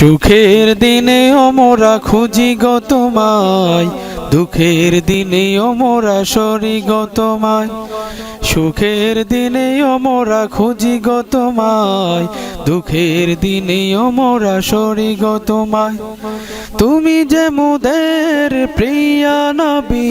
সুখের দিনে অমরা খুঁজি গো তোমায়, দুঃখের দিনে অমরা সরি গো তোমায়। সুখের দিনে অমরা খুঁজি গো তোমায়, দুঃখের দিনে অমরা সরি গো তোমায়। তুমি যে মুদের প্রিয়া নবী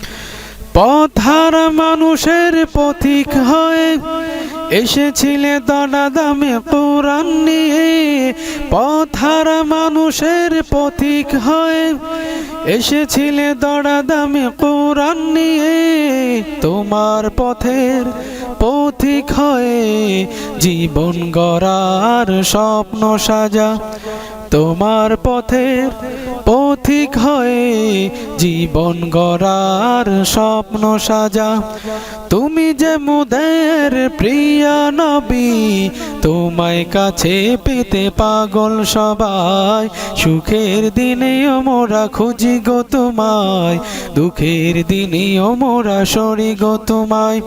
পথার মানুষের পথিক হয়ে এসেছিলে দনা দামে কোরআন নিয়ে। পথার মানুষের পথিক হয়ে এসেছিলে দড়া দামে কোরআন নিয়ে। তোমার পথের পথিক হয়ে জীবন গড়ার স্বপ্ন সাজা। তোমার পথের পথিক হয়ে, জীবন গড়ার স্বপ্ন সাজা। তুমি যে মুদের প্রিয়া নবী, তোমায় কাছে পেতে পাগল সবাই। সুখের দিনে মোরা খুঁজি গো তোমায়, দুঃখের দিনে মোরা সরি গো তোমায়।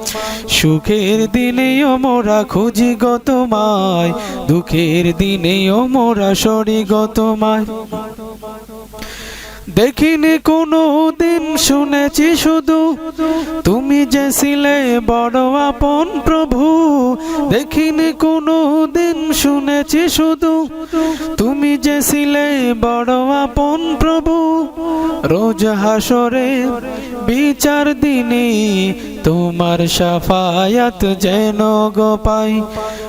সুখের দিনে মোরা খুঁজি গো তোমায়, দুঃখের দিনে মোরা সরি গো তোমায়। দেখিনি কোনো দিন শুনেছি শুধু, তুমি যে ছিলে বড় আপন প্রভু, দেখিনি কোনো দিন শুনেছি শুধু, তুমি যে ছিলে বড় আপন প্রভু, রোজ হাসরে বিচার দিনে, তোমার সাফায়াত যেন গো পাই,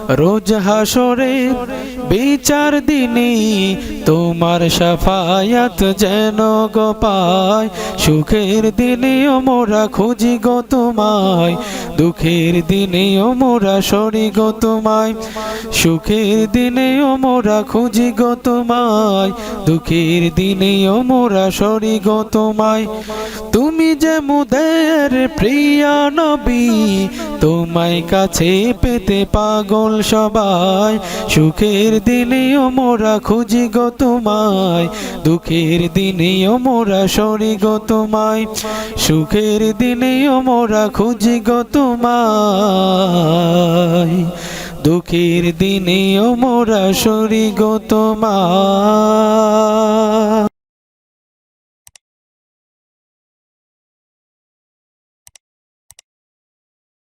রোজ হাসরে বিচার দিনে তোমার সাফায়াত যেন গো পাই সুখের দিনে মোরা খুঁজি গো তোমায়, দুঃখের দিনে মোরা সরি গো তোমায়, সুখের দিনে মোরা খুঁজি গো তোমায়, দুঃখের দিনে মোরা সরি গো তোমায়। তুমি যে মুদের প্রিয়া নবী, তোমায় কাছে পেতে পাগল সবাই, সুখের দিনে মোরা খুঁজি গো তোমায়। দুঃখের দিনে মোরা সরি গো তোমায়। সুখের দিনে মোরা খুঁজি গো তোমায়। দুঃখের দিনে মোরা সরি গো তোমায়।